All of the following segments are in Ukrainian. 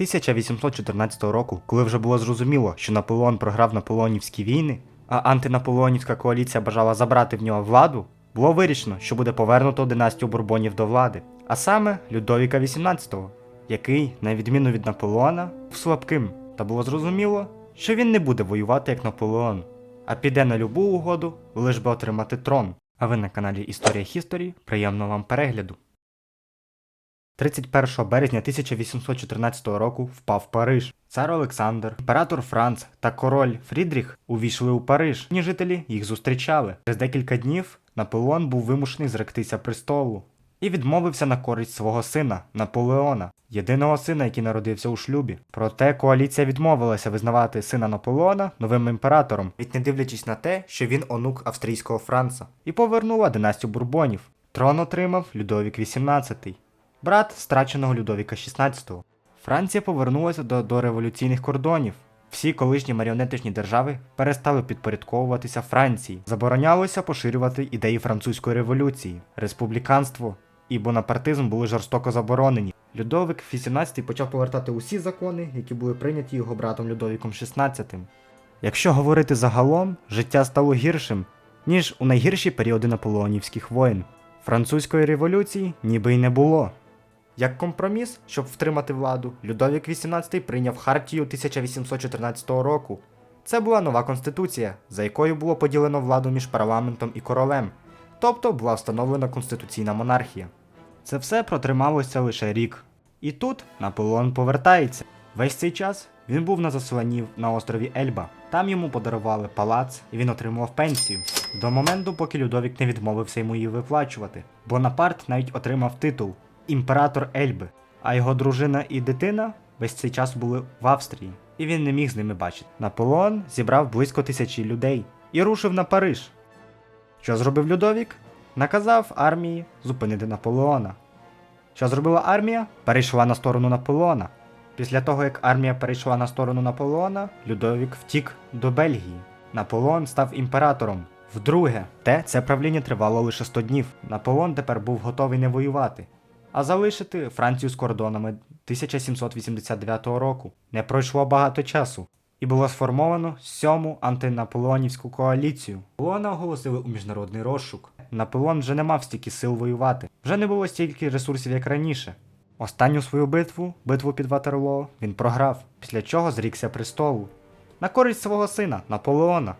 1814 року, коли вже було зрозуміло, що Наполеон програв наполеонівські війни, а антинаполеонівська коаліція бажала забрати в нього владу, було вирішено, що буде повернуто династію бурбонів до влади, а саме Людовіка XVIII, який, на відміну від Наполеона, був слабким, та було зрозуміло, що він не буде воювати як Наполеон, а піде на любу угоду, лиш би отримати трон. А ви на каналі Історія Хісторії. Приємного вам перегляду. 31 березня 1814 року впав Париж. Цар Олександр, імператор Франц та король Фрідріх увійшли у Париж. Ні жителі їх зустрічали. Через декілька днів Наполеон був вимушений зректися престолу і відмовився на користь свого сина Наполеона, єдиного сина, який народився у шлюбі. Проте коаліція відмовилася визнавати сина Наполеона новим імператором, від не дивлячись на те, що він онук австрійського Франца, і повернула династію бурбонів. Трон отримав Людовік XVIII, брат страченого Людовіка XVI. Франція повернулася до дореволюційних кордонів. Всі колишні маріонетичні держави перестали підпорядковуватися Франції. Заборонялося поширювати ідеї французької революції. Республіканство і бонапартизм були жорстоко заборонені. Людовик XVIII почав повертати усі закони, які були прийняті його братом Людовіком XVI. Якщо говорити загалом, життя стало гіршим, ніж у найгірші періоди наполеонівських воєн. Французької революції ніби й не було. Як компроміс, щоб втримати владу, Людовік XVIII прийняв Хартію 1814 року. Це була нова конституція, за якою було поділено владу між парламентом і королем, тобто була встановлена конституційна монархія. Це все протрималося лише рік. І тут Наполеон повертається. Весь цей час він був на засланні на острові Ельба. Там йому подарували палац і він отримував пенсію. До моменту, поки Людовік не відмовився йому її виплачувати. Бонапарт навіть отримав титул імператор Ельби, а його дружина і дитина весь цей час були в Австрії, і він не міг з ними бачити. Наполеон зібрав близько тисячі людей і рушив на Париж. Що зробив Людовік? Наказав армії зупинити Наполеона. Що зробила армія? Перейшла на сторону Наполеона. Після того, як армія перейшла на сторону Наполеона, Людовік втік до Бельгії. Наполеон став імператором. Вдруге, те це правління тривало лише 100 днів. Наполеон тепер був готовий не воювати, а залишити Францію з кордонами 1789 року. Не пройшло багато часу, і було сформовано сьому антинаполеонівську коаліцію. Наполеона оголосили у міжнародний розшук. Наполеон вже не мав стільки сил воювати, вже не було стільки ресурсів, як раніше. Останню свою битву, битву під Ватерлоо, він програв, після чого зрікся престолу. На користь свого сина Наполеона.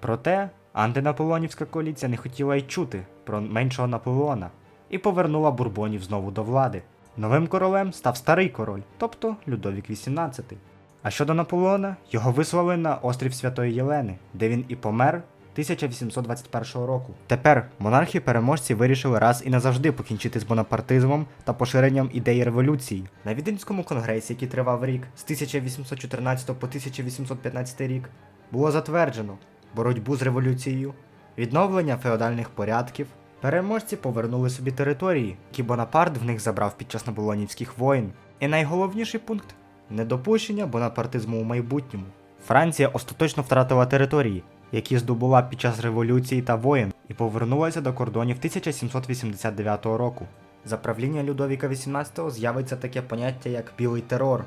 Проте антинаполеонівська коаліція не хотіла й чути про меншого Наполеона і повернула бурбонів знову до влади. Новим королем став старий король, тобто Людовік XVIII. А щодо Наполеона, його вислали на острів Святої Єлени, де він і помер 1821 року. Тепер монархи переможці вирішили раз і назавжди покінчити з бонапартизмом та поширенням ідеї революції. На Віденському конгресі, який тривав рік з 1814 по 1815 рік, було затверджено боротьбу з революцією, відновлення феодальних порядків. Переможці повернули собі території, які Бонапарт в них забрав під час наполонівських воєн. І найголовніший пункт недопущення бонапартизму у майбутньому. Франція остаточно втратила території, які здобула під час революції та воєн, і повернулася до кордонів 1789 року. За правління Людовіка XVIII з'явиться таке поняття як білий терор,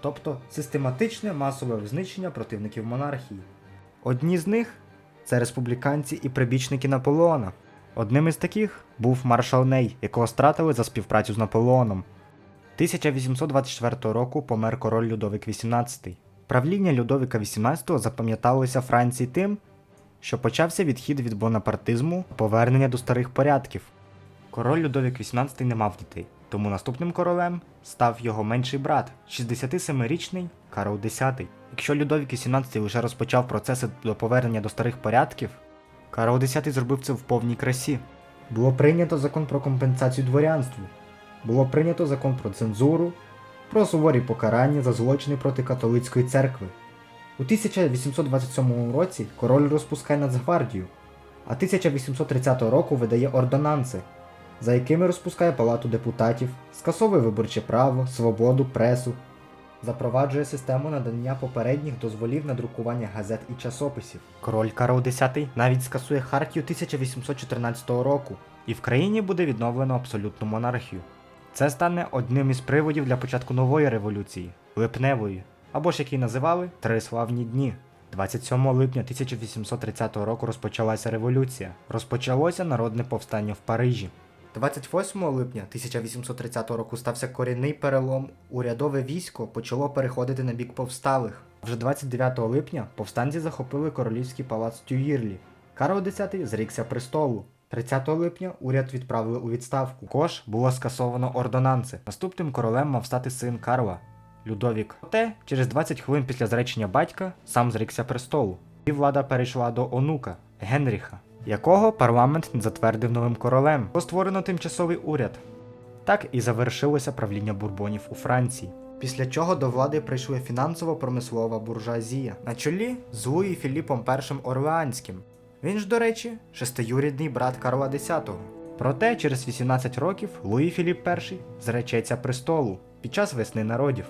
тобто систематичне масове знищення противників монархії. Одні з них це республіканці і прибічники Наполеона. Одним із таких був маршал Ней, якого стратили за співпрацю з Наполеоном. 1824 року помер король Людовик XVIII. Правління Людовика XVIII запам'яталося Франції тим, що почався відхід від бонапартизму, повернення до старих порядків. Король Людовік XVIII не мав дітей, тому наступним королем став його менший брат, 67-річний Карл X. Якщо Людовік XVII лише розпочав процеси до повернення до старих порядків, Карл X зробив це в повній красі. Було прийнято закон про компенсацію дворянству, було прийнято закон про цензуру, про суворі покарання за злочини проти католицької церкви. У 1827 році король розпускає Нацгвардію, а 1830 року видає ордонанси, за якими розпускає палату депутатів, скасовує виборче право, свободу, пресу, запроваджує систему надання попередніх дозволів на друкування газет і часописів. Король Карл X навіть скасує Хартію 1814 року, і в країні буде відновлено абсолютну монархію. Це стане одним із приводів для початку нової революції липневої, або ж як її називали Три славні дні. 27 липня 1830 року розпочалася революція. Розпочалося народне повстання в Парижі. 28 липня 1830 року стався корінний перелом. Урядове військо почало переходити на бік повсталих. Вже 29 липня повстанці захопили королівський палац Тюїрлі. Карл X зрікся престолу. 30 липня уряд відправили у відставку. Кош було скасовано ордонанси. Наступним королем мав стати син Карла Людовік. Проте, через 20 хвилин після зречення батька сам зрікся престолу. І влада перейшла до онука Генріха, якого парламент затвердив новим королем. Було створено тимчасовий уряд. Так і завершилося правління бурбонів у Франції. Після чого до влади прийшла фінансово-промислова буржуазія на чолі з Луї Філіпом І Орлеанським. Він ж, до речі, шестиюрідний брат Карла X. Проте через 18 років Луї Філіп І зречеться престолу під час весни народів.